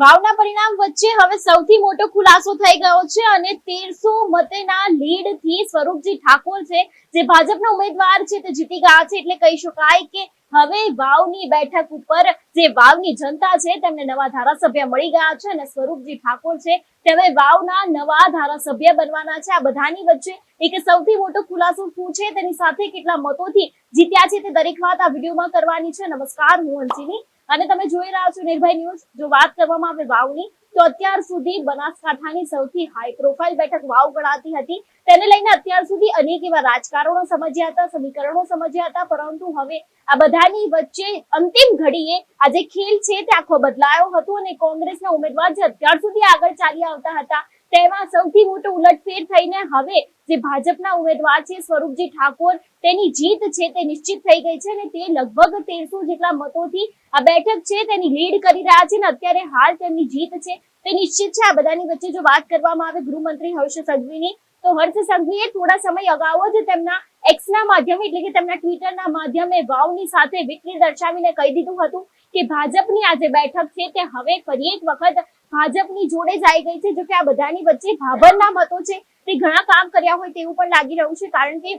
વાવના પરિણામ વચ્ચે હવે સૌથી મોટો ખુલાસો થઈ ગયો છે અને તેરસો મતેના લીડથી સ્વરૂપજી ઠાકોર છે, જે ભાજપના ઉમેદવાર છે, તે જીતી ગયા છે. એટલે કહી શકાય કે હવે વાવની બેઠક ઉપર જે વાવની જનતા છે, તેમને નવા ધારાસભ્ય મળી ગયા છે અને સ્વરૂપજી ઠાકોર છે તેમે વાવના નવા ધારાસભ્ય બનવાના છે. આ બધાની વચ્ચે એક સૌથી મોટો ખુલાસો શું છે? તેની સાથે કેટલા મતોથી જીત્યા છે તે દરેક વાત આ વિડીયોમાં કરવાની છે. નમસ્કાર, હું અંશિની અને તમે જોઈ રહ્યા છો નિર્ભય ન્યૂઝ, જો વાત કરવામાં આવે વાવની, તો અત્યાર સુધી બનાસકાંઠાની સૌથી હાઈ પ્રોફાઇલ બેઠક વાવ ગણાતી હતી. તેને લઈને અત્યાર સુધી અનેક એવા રાજકારણો સમજ્યા હતા, સમીકરણો સમજ્યા હતા, પરંતુ હવે આ બધાની વચ્ચે અંતિમ ઘડીએ આ જે ખેલ છે તે આખો બદલાયો હતો અને કોંગ્રેસના ઉમેદવાર જે અત્યાર સુધી આગળ ચાલી આવતા હતા તેમાં સૌથી મોટો ઉલટફેર થઈને હવે જે ભાજપના ઉમેદવાર છે સ્વરૂપજી ઠાકોર, તેની જીત છે તે નિશ્ચિત થઈ ગઈ છે અને તે લગભગ તેરસો જેટલા મતોથી આ બેઠક છે તેની લીડ કરી રહ્યા છે અને અત્યારે હાલ તેમની જીત છે તે નિશ્ચિત છે. આ બધાની વચ્ચે જો વાત કરવામાં આવે ગૃહમંત્રી હર્ષ સંઘવીની, તો હર્ષ સંઘવીએ થોડા સમય અગાઉ જ તેમના એક્સના માધ્યમે એટલે કે તેમના ટ્વિટરના માધ્યમે વાવની સાથે વિક્રી દર્શાવીને કહી દીધું હતું કે ભાજપની આ જે બેઠક છે તે હવે ફરી એક વખત ભાજપની જોડે જ ગઈ છે જો કે આ બધાની વચ્ચે ભાભરના મતો છે. તે ઘણા કામ કર્યા હોય તેવું પણ લાગી રહ્યું છે, કારણ કે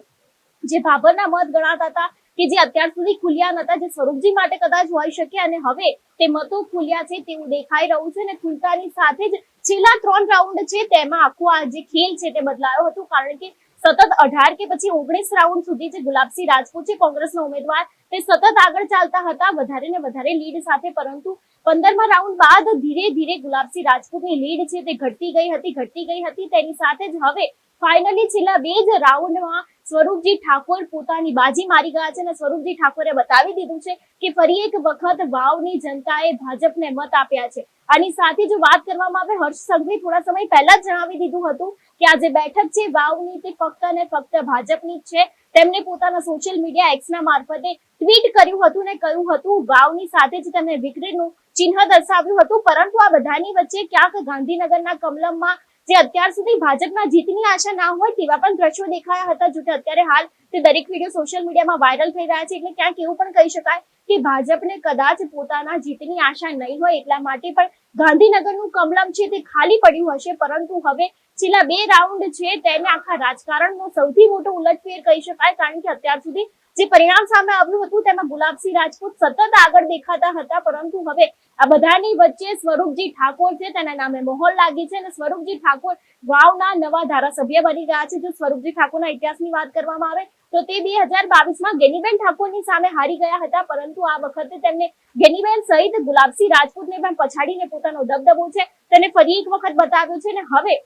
જે ભાભરના મત ગણાતા હતા કે જે અત્યાર સુધી ખુલ્યા નતા જે સ્વરૂપજી માટે કદાચ હોઈ શકે અને હવે તે મતો ખુલ્યા છે તેવું દેખાઈ રહ્યું છે અને ખુલતાની સાથે જ છેલ્લા ત્રણ રાઉન્ડ છે તેમાં આખો આ જે ખેલ છે તે બદલાયો હતો, કારણ કે સતત અઢાર કે પછી ઓગણીસ રાઉન્ડ સુધી જે ગુલાબસિંહ રાજપૂત છે, કોંગ્રેસના ઉમેદવાર, તે સતત આગળ ચાલતા હતા, વધારે ને વધારે લીડ સાથે, પરંતુ પંદરમા રાઉન્ડ બાદ ધીરે ધીરે ગુલાબસિંહ રાજપૂતની લીડ છે તે ઘટતી ગઈ હતી, ઘટતી ગઈ હતી. તેની સાથે જ હવે ફાઇનલી છેલ્લા બે જ રાઉન્ડમાં સ્વરૂપજી ઠાકોર પોતાની બાજી મારી ગયા છે અને સ્વરૂપજી ઠાકોરે બતાવી દીધું છે કે ફરી એક વખત વાવની જનતાએ ભાજપને મત આપ્યા છે. આની સાથે જો વાત કરવામાં આવે, હર્ષ સંઘવી થોડા સમય પહેલા જ જણાવી દીધું હતું કે આ જે બેઠક છે વાવની, તે ફક્ત ને ફક્ત ભાજપની જ છે. તેમણે પોતાના સોશિયલ મીડિયા એક્સના મારફતે ટ્વીટ કર્યું હતું ને કહ્યું હતું, વાવની સાથે જ તેમણે વિક્રીનું ચિહ્ન દર્શાવ્યું હતું, પરંતુ આ બધાની વચ્ચે ક્યાંક ગાંધીનગરના કમલમમાં જે અત્યાર સુધી ભાજપના જીતની આશા ના હોય તેવા પણ દ્રશ્યો દેખાયા હતા, જો કે અત્યારે હાલ તે દરેક વીડિયો સોશિયલ મીડિયામાં વાયરલ થઈ રહ્યા છે. એટલે ક્યાંક એવું પણ કહી શકાય કે ભાજપને કદાચ પોતાના જીતની આશા નહીં હોય એટલા માટે પણ ગાંધીનગરનું કમલમ છે તે ખાલી પડ્યું હશે. પરંતુ હવે છેલ્લા બે રાઉન્ડ છે તેને આખા રાજકારણનો સૌથી મોટો ઉલટફેર કહી શકાય, કારણ કે અત્યાર સુધી જે પરિણામ સામે આવ્યું હતું તેમાં ગુલાબસિંહ રાજપૂત સતત આગળ દેખાતા હતા, પરંતુ હવે આ બધાની વચ્ચે સ્વરૂપજી ઠાકોર છે, તેના નામે મોહર લાગી છે અને સ્વરૂપજી ઠાકોર વાવના નવા ધારાસભ્ય બની ગયા છે. જો સ્વરૂપજી ઠાકોરના ઇતિહાસની વાત કરવામાં આવે તો તે બે હજાર બાવીસમાં ગેનીબેન ઠાકોરની સામે હારી ગયા હતા, પરંતુ આ વખતે તેમને ગેનીબેન સહિત ગુલાબસિંહ રાજપૂતને પણ પછાડીને પોતાનો દબદબો છે. તેને ફરી એક વખત બતાવ્યો છે અને હવે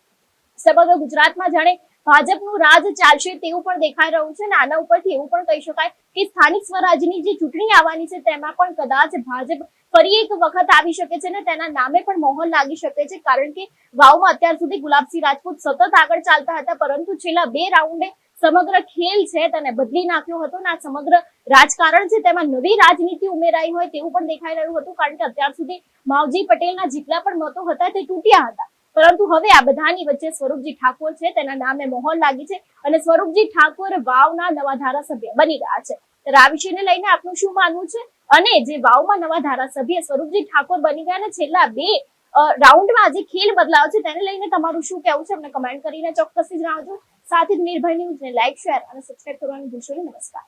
સમગ્ર ગુજરાતમાં જાણે ભાજપનું રાજ ચાલશે તેવું પણ દેખાઈ રહ્યું છે અને આના ઉપરથી એવું પણ કહી શકાય કે સ્થાનિક સ્વરાજની જે ચૂંટણી આવવાની છે તેમાં પણ કદાચ ભાજપ ફરી એક વખત આવી શકે છે અને તેના નામે પણ મોહર લાગી શકે છે કારણ કે વાવમાં અત્યાર સુધી ગુલાબસિંહ રાજપૂત સતત આગળ ચાલતા હતા, પરંતુ છેલ્લા બે રાઉન્ડે સમગ્ર ખેલ છે તેને બદલી નાખ્યો હતો અને આ સમગ્ર રાજકારણ છે તેમાં નવી રાજનીતિ ઉમેરાઈ હોય તેવું પણ દેખાઈ રહ્યું હતું કારણ કે અત્યાર સુધી માવજી પટેલના જેટલા પણ મતો હતા, તે તૂટ્યા હતા. પરંતુ હવે આ બધાની વચ્ચે સ્વરૂપજી ઠાકોર છે, તેના નામે મોહર લાગી છે અને સ્વરૂપજી ઠાકોર વાવના નવા ધારાસભ્ય બની રહ્યા છે. ત્યારે આ વિષયને લઈને આપનું શું માનવું છે? અને જે વાવમાં નવા ધારાસભ્ય સ્વરૂપજી ઠાકોર બની ગયા અને છેલ્લા બે રાઉન્ડમાં જે ખેલ બદલાવ છે, તેને લઈને તમારું શું કહેવું છે? અમને કમેન્ટ કરીને ચોક્કસથી જણાવજો. સાથે જ નિર્ભય ન્યૂઝને લાઈક શેર અને સબસ્ક્રાઇબ કરવાનું ભૂલશો નમસ્કાર.